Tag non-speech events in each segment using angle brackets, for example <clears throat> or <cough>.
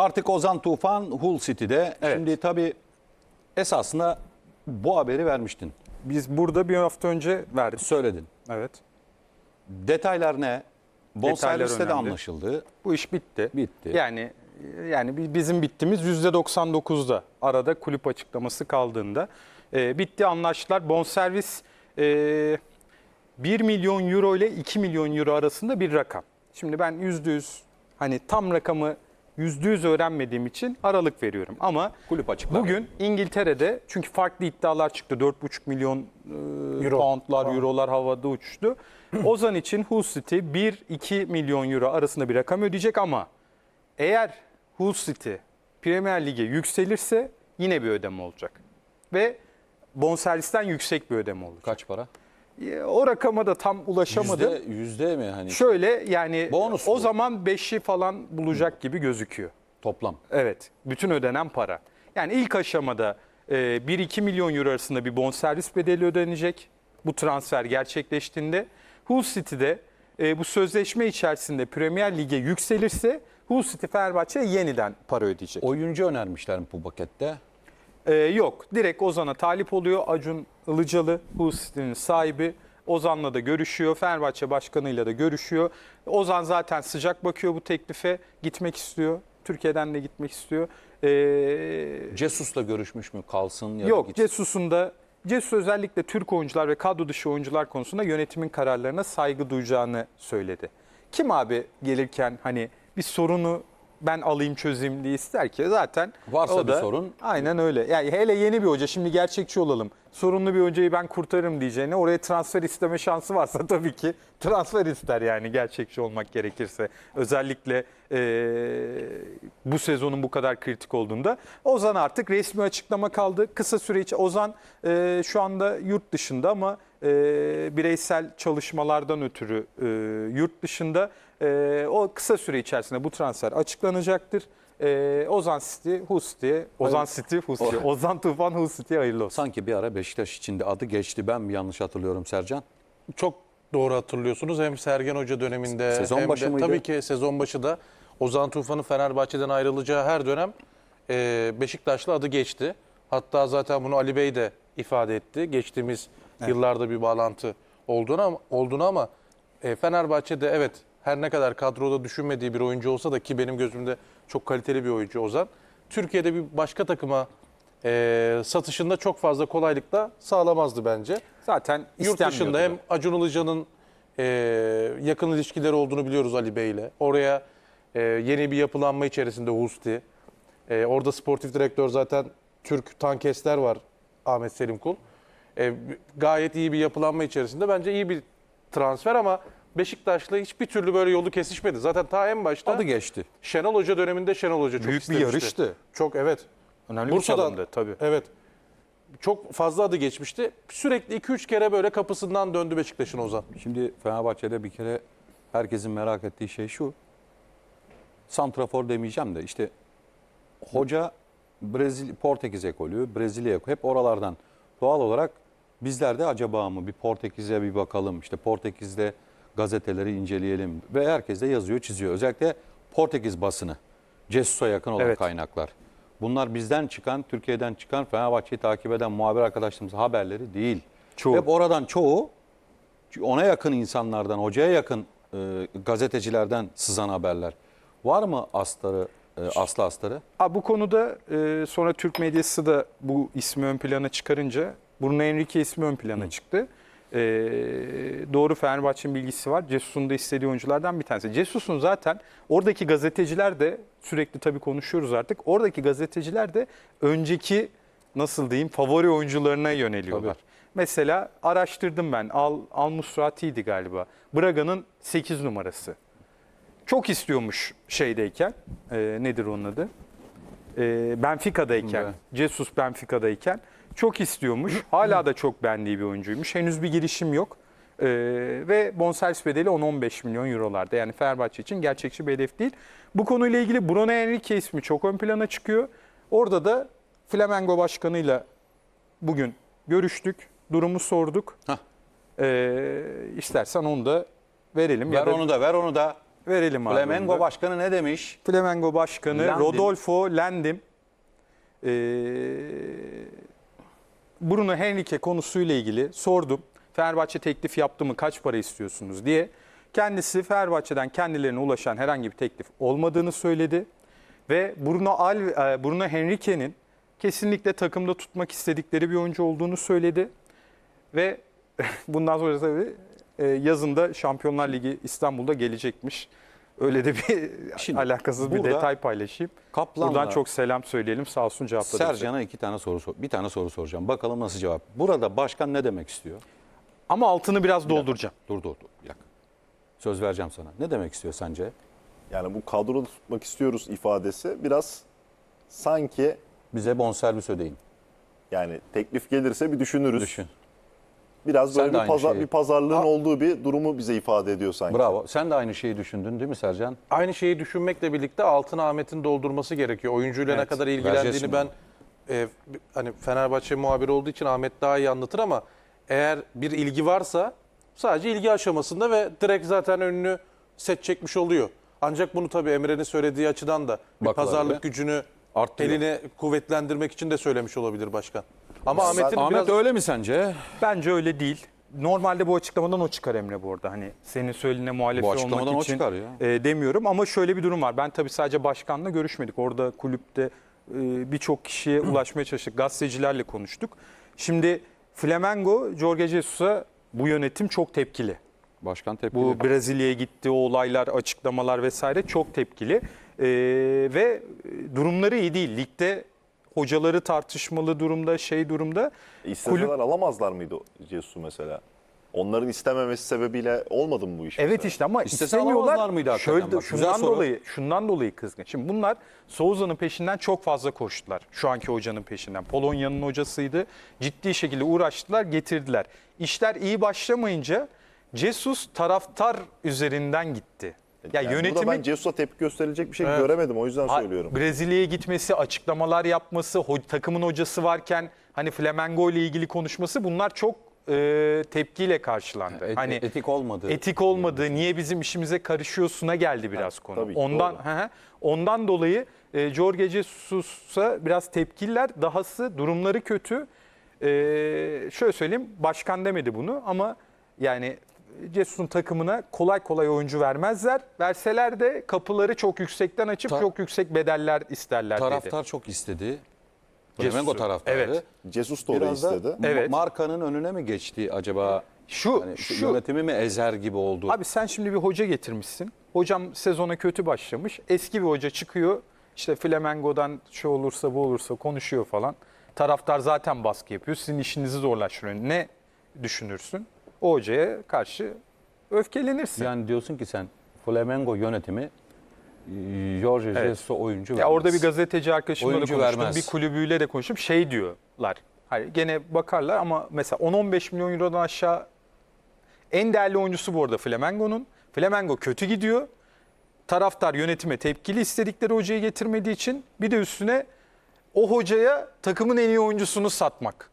Artık Ozan Tufan Hull City'de. Evet. Şimdi tabii esasında bu haberi vermiştin. Biz burada bir hafta önce verdik. Söyledin. Evet. Detaylar ne? Bonserviste de anlaşıldı. Bu iş bitti. Bitti. Yani yani bi- bizim bittiğimiz %99'da arada kulüp açıklaması kaldığında e, bitti anlaştılar. Bonservis e, 1 milyon euro ile 2 milyon euro arasında bir rakam. Şimdi ben %100 hani tam rakamı %100 öğrenmediğim için aralık veriyorum. Ama Kulüp açıkladı. bugün İngiltere'de çünkü farklı iddialar çıktı. 4,5 milyon e, Euro. poundlar, eurolar havada uçtu. <clears throat> Ozan için Hull City 1-2 milyon euro arasında bir rakam ödeyecek ama eğer Hull City Premier Lig'e yükselirse yine bir ödeme olacak. Ve bonservisten yüksek bir ödeme olacak. Kaç para? E, O rakama da tam ulaşamadım. Yüzde, yüzde mi hani Şöyle yani Bonus o mu? zaman 5'i falan bulacak gibi gözüküyor. toplam? Evet. Bütün ödenen para. Yani ilk aşamada e, 1-2 milyon euro arasında bir bonservis bedeli ödenecek. Bu transfer gerçekleştiğinde. Hull City'de e, bu sözleşme içerisinde Premier Lig'e yükselirse Hull City Fenerbahçe'ye yeniden para ödeyecek. Oyuncu önermişler mi bu pakette? E, yok. Direkt Ozan'a talip oluyor. Acun Ilıcalı Hull City'nin sahibi. Ozan'la da görüşüyor. Fenerbahçe başkanıyla da görüşüyor. Ozan zaten sıcak bakıyor bu teklife. Gitmek istiyor. Türkiye'den de gitmek istiyor. E, Cesus'la görüşmüş mü? Kalsın ya Yok? Cesus'un da Cesus özellikle Türk oyuncular ve kadro dışı oyuncular konusunda yönetimin kararlarına saygı duyacağını söyledi. Kim abi gelirken hani bir sorunu ben alayım çözeyim diye ister ki zaten Varsa o bir da- sorun. Aynen öyle. Yani hele yeni bir hoca şimdi gerçekçi olalım. Sorunlu bir hocayı ben kurtarırım diyeceğine oraya transfer isteme şansı varsa <laughs> tabii ki transfer ister yani gerçekçi olmak gerekirse. Özellikle eee, bu sezonun bu kadar kritik olduğunda. Ozan artık resmi açıklama kaldı. Kısa süre içi Ozan eee, şu anda yurt dışında ama eee, bireysel çalışmalardan ötürü eee, yurt dışında Eee, o kısa süre içerisinde bu transfer açıklanacaktır. Eee, Ozan City, Hull City'ye, Ozan City, Hull City, Ozan Tufan, Hull City'ye hayırlı olsun. Sanki bir ara Beşiktaş içinde adı geçti. Ben mi yanlış hatırlıyorum Sercan? Çok doğru hatırlıyorsunuz. Hem Sergen Hoca döneminde Sezon hem başı de mıydı? tabii ki sezon başı da Ozan Tufan'ın Fenerbahçe'den ayrılacağı her dönem e, Beşiktaş'la adı geçti. Hatta zaten bunu Ali Bey de ifade etti. Geçtiğimiz yıllarda bir bağlantı olduğunu ama, olduğunu ama e, Fenerbahçe'de evet her ne kadar kadroda düşünmediği bir oyuncu olsa da ki benim gözümde çok kaliteli bir oyuncu Ozan. Türkiye'de bir başka takıma e, satışında çok fazla kolaylıkla sağlamazdı bence. Zaten Yurt dışında da. hem Acun Ilıcalı'nın e, yakın ilişkileri olduğunu biliyoruz Ali Bey ile. Oraya e, yeni bir yapılanma içerisinde Husti. E, orada sportif direktör zaten Türk tankesler var Ahmet Selim Kul. E, gayet iyi bir yapılanma içerisinde. Bence iyi bir transfer ama Beşiktaş'la hiçbir türlü böyle yolu kesişmedi. Zaten ta en başta Adı geçti. Şenol Hoca döneminde Şenol Hoca çok Büyük bir istemişti. yarıştı. Çok evet. Önemli bir çalımdı tabii. Evet. Çok fazla adı geçmişti. Sürekli 2-3 kere böyle kapısından döndü Beşiktaş'ın Ozan. Şimdi Fenerbahçe'de bir kere herkesin merak ettiği şey şu. Santrafor demeyeceğim de işte hoca Brezilya, Portekiz ekolü, Brezilya ekolü hep oralardan doğal olarak bizler de acaba mı bir Portekiz'e bir bakalım işte Portekiz'de gazeteleri inceleyelim ve herkes de yazıyor çiziyor. Özellikle Portekiz basını, Cesus'a yakın olan Evet. kaynaklar. Bunlar bizden çıkan, Türkiye'den çıkan Fenerbahçe'yi takip eden muhabir arkadaşlarımızın haberleri değil. Çoğu. Hep oradan çoğu ona yakın insanlardan, hocaya yakın e, gazetecilerden sızan haberler. Var mı astarı, e, aslı astarı? Abi bu konuda e, sonra Türk medyası da bu ismi ön plana çıkarınca Bruno Henrique ismi ön plana çıktı. E, doğru Fenerbahçe'nin bilgisi var. Cesus'un da istediği oyunculardan bir tanesi. Cesus'un zaten oradaki gazeteciler de sürekli tabii konuşuyoruz artık. Oradaki gazeteciler de önceki nasıl diyeyim favori oyuncularına yöneliyorlar. Tabii. Mesela araştırdım ben. Al, Al Musrati'ydi galiba. Braga'nın 8 numarası. Çok istiyormuş şeydeyken. e, nedir onun adı? E, Benfica'dayken. Evet. Jesus Benfica'dayken. Çok istiyormuş. <clears throat> Hala da çok beğendiği bir oyuncuymuş. Henüz bir girişim yok. E, ve bonservis bedeli 10-15 milyon eurolarda. Yani Fenerbahçe için gerçekçi bir hedef değil. Bu konuyla ilgili Bruno Henrique ismi çok ön plana çıkıyor. Orada da Flamengo başkanıyla bugün görüştük. Durumu sorduk. Hah. E, istersen onu da verelim. Ver ya da onu da, ver onu da. Verelim abi. Flamengo da. Başkanı ne demiş? Flamengo Başkanı Landim. Rodolfo Landim ee, Bruno Henrique konusuyla ilgili sordum. Fenerbahçe teklif yaptı mı kaç para istiyorsunuz diye. Kendisi Fenerbahçe'den kendilerine ulaşan herhangi bir teklif olmadığını söyledi. Ve Bruno, Al, e, Bruno Henrique'nin kesinlikle takımda tutmak istedikleri bir oyuncu olduğunu söyledi. Ve <laughs> bundan sonra tabii e, yazında Şampiyonlar Ligi İstanbul'da gelecekmiş. Öyle de bir Şimdi alakasız bir detay paylaşayım. Kaplan'la Buradan çok selam söyleyelim. Sağ olsun cevapladı. Sercan'a iki tane soru sor. Bir tane soru soracağım. Bakalım nasıl cevap. Burada başkan ne demek istiyor? Ama altını biraz dolduracağım. Dur dur dur. Bir dakika. Söz vereceğim sana. Ne demek istiyor sence? Yani bu kadroda tutmak istiyoruz ifadesi biraz sanki Bize bonservis ödeyin. yani teklif gelirse bir düşünürüz. Düşün. Biraz Sen böyle de bir, aynı pazar, şeyi- bir pazarlığın olduğu bir durumu bize ifade ediyor sanki. Bravo. Sen de aynı şeyi düşündün değil mi Sercan? Aynı şeyi düşünmekle birlikte altına Ahmet'in doldurması gerekiyor. Oyuncuyla ne Evet, kadar ilgilendiğini ben e, hani Fenerbahçe muhabiri olduğu için Ahmet daha iyi anlatır ama eğer bir ilgi varsa sadece ilgi aşamasında ve direkt zaten önünü set çekmiş oluyor. Ancak bunu tabii Emre'nin söylediği açıdan da bir Baklar pazarlık öyle. gücünü Arttırıyor. elini kuvvetlendirmek için de söylemiş olabilir başkan. Ama Ahmet'in Ahmet biraz öyle mi sence? Bence öyle değil. Normalde bu açıklamadan o çıkar Emre bu arada. Hani senin söylediğine muhalefet Bu açıklamadan olmak o için çıkar ya. e, demiyorum. Ama şöyle bir durum var. Ben tabii sadece başkanla görüşmedik. Orada kulüpte e, birçok kişiye <clears throat> ulaşmaya çalıştık. Gazetecilerle konuştuk. Şimdi Flamengo, Jorge Jesus'a bu yönetim çok tepkili. Başkan tepkili. Bu Brezilya'ya gitti, o olaylar, açıklamalar vesaire çok tepkili. Ee, ve durumları iyi değil. Ligde hocaları tartışmalı durumda, şey durumda. İsteseler Kulüp- alamazlar mıydı Cesus'u mesela? Onların istememesi sebebiyle olmadı mı bu iş? Evet mesela? işte ama İstese istemiyorlar. mıydı hakikaten? Şöyle, Bak, şundan soru. dolayı, şundan dolayı kızgın. Şimdi bunlar Souza'nın peşinden çok fazla koştular. Şu anki hocanın peşinden. Polonya'nın hocasıydı. Ciddi şekilde uğraştılar, getirdiler. İşler iyi başlamayınca Jesus taraftar üzerinden gitti. Ya Yani yönetimi Burada ben Cesus'a tepki gösterilecek bir şey Evet. göremedim o yüzden Ha, söylüyorum. Brezilya'ya gitmesi, açıklamalar yapması, ho- takımın hocası varken hani Flamengo ile ilgili konuşması bunlar çok e, tepkiyle karşılandı. Et- hani etik olmadı. etik olmadı, niye bizim işimize karışıyorsuna geldi biraz konu. tabii ki, ondan doğru. ondan dolayı e, Jorge Jesus'a biraz tepkiler, dahası durumları kötü. E, şöyle söyleyeyim, başkan demedi bunu ama yani Jesus'un takımına kolay kolay oyuncu vermezler. Verseler de kapıları çok yüksekten açıp Ta- çok yüksek bedeller isterler dedi. Taraftar çok istedi. Flamengo taraftarı. Evet. Cesus da orayı Biraz da istedi. Evet. markanın önüne mi geçti acaba? Şu, Hani şu yönetimi mi ezer gibi oldu? Abi sen şimdi bir hoca getirmişsin. Hocam sezona kötü başlamış. Eski bir hoca çıkıyor. İşte Flamengo'dan şu olursa bu olursa konuşuyor falan. Taraftar zaten baskı yapıyor. Sizin işinizi zorlaştırıyor. Ne düşünürsün? O hocaya karşı öfkelenirsin. Yani diyorsun ki sen Flamengo yönetimi e, Jorge Evet. Jesus'a oyuncu ya vermez. orada bir gazeteci arkadaşımla da Oyuncu konuştum. vermez. Bir kulübüyle de konuştum. Şey diyorlar. Hani gene bakarlar ama mesela 10-15 milyon eurodan aşağı en değerli oyuncusu bu arada Flamengo'nun. Flamengo kötü gidiyor. Taraftar yönetime tepkili istedikleri hocayı getirmediği için bir de üstüne o hocaya takımın en iyi oyuncusunu satmak.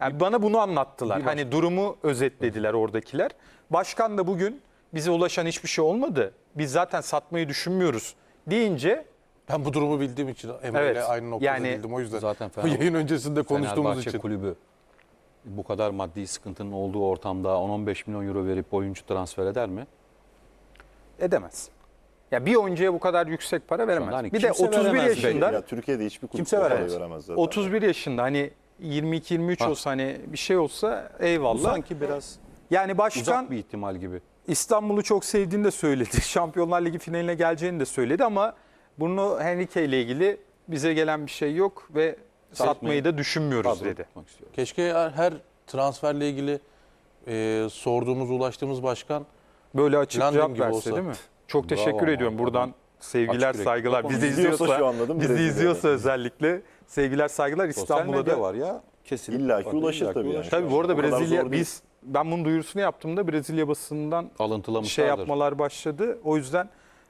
Yani bana bunu anlattılar. Hani durumu özetlediler oradakiler. Başkan da bugün bize ulaşan hiçbir şey olmadı. Biz zaten satmayı düşünmüyoruz deyince ben bu durumu bildiğim için Emre'yle Evet. aynı noktada Yani- bildim o yüzden. Zaten Fener- <laughs> yayın öncesinde konuştuğumuz Fenerbahçe için. kulübü bu kadar maddi sıkıntının olduğu ortamda 10-15 milyon euro verip oyuncu transfer eder mi? edemez. Ya bir oyuncuya bu kadar yüksek para veremez. hani bir de kimse 31 veremez yaşında Ya Türkiye'de hiçbir kulüp Kimse o parayı veremez. veremez zaten. 31 yaşında hani 22-23 Ha. olsa hani bir şey olsa Bu eyvallah. sanki biraz Yani başkan uzak bir ihtimal gibi. İstanbul'u çok sevdiğini de söyledi. <laughs> Şampiyonlar Ligi finaline geleceğini de söyledi ama Bruno Henrique ile ilgili bize gelen bir şey yok ve satmayı da düşünmüyoruz Kadro dedi. tutmak. Keşke her- her transferle ilgili e, sorduğumuz, ulaştığımız başkan Böyle açık cevap gibi verse olsa. değil mi? Çok Bravo teşekkür ama ediyorum. adam Buradan sevgiler, açık saygılar. Bizi izliyorsa izliyorsa, şu anladım, bizi izliyorsa özellikle sevgiler, saygılar. İstanbul'da da var ya. Kesinlikle. İlla ki ulaşır illa ki tabii yani. ulaşır. Tabii bu arada Brezilya biz ben bunun duyurusunu yaptığımda Brezilya Alıntılamışlardır. şey yapmalar başladı. O yüzden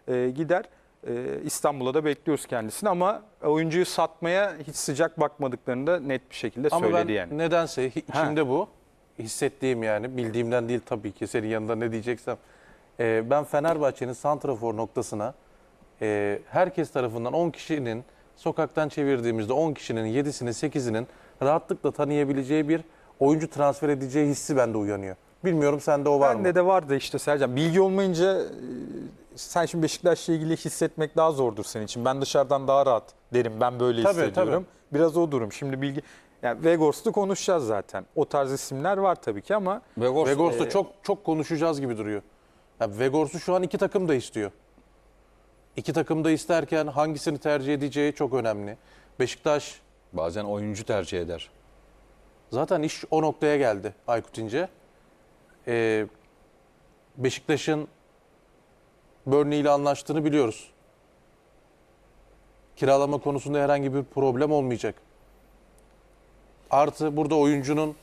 e, gider. E, İstanbul'a da bekliyoruz kendisini ama oyuncuyu satmaya hiç sıcak bakmadıklarını da net bir şekilde ama ben söyledi yani. nedense hi- Ha. içimde bu. Hissettiğim yani bildiğimden değil tabii ki senin yanında ne diyeceksem. Ee, ben Fenerbahçe'nin santrafor noktasına e, herkes tarafından 10 kişinin sokaktan çevirdiğimizde 10 kişinin 7'sinin 8'inin rahatlıkla tanıyabileceği bir oyuncu transfer edeceği hissi bende uyanıyor. Bilmiyorum sende o var mı? Bende de vardı işte Sercan. Bilgi olmayınca e, sen şimdi Beşiktaş'la ilgili hissetmek daha zordur senin için. Ben dışarıdan daha rahat derim. Ben böyle Tabii, hissediyorum. Biraz o durum. Şimdi bilgi yani Vegors'u konuşacağız zaten. O tarz isimler var tabii ki ama Vegors, Vegors'u e, çok çok konuşacağız gibi duruyor. Ya Vegors'u şu an iki takım da istiyor. İki takım da isterken hangisini tercih edeceği çok önemli. Beşiktaş bazen oyuncu tercih eder. zaten iş o noktaya geldi Aykut İnce. Ee, Beşiktaş'ın Burnley ile anlaştığını biliyoruz. Kiralama konusunda herhangi bir problem olmayacak. Artı burada oyuncunun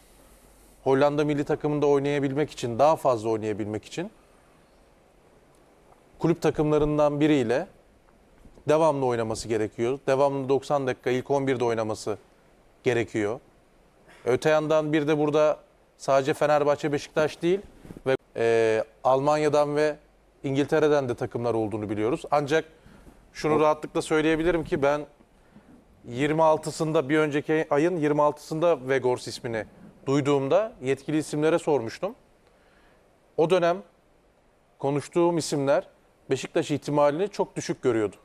Hollanda milli takımında oynayabilmek için, daha fazla oynayabilmek için kulüp takımlarından biriyle devamlı oynaması gerekiyor. Devamlı 90 dakika ilk 11'de oynaması gerekiyor. Öte yandan bir de burada sadece Fenerbahçe, Beşiktaş değil ve e, Almanya'dan ve İngiltere'den de takımlar olduğunu biliyoruz. Ancak şunu rahatlıkla söyleyebilirim ki ben 26'sında bir önceki ayın 26'sında Vegors ismini duyduğumda yetkili isimlere sormuştum. O dönem konuştuğum isimler Beşiktaş ihtimalini çok düşük görüyordu.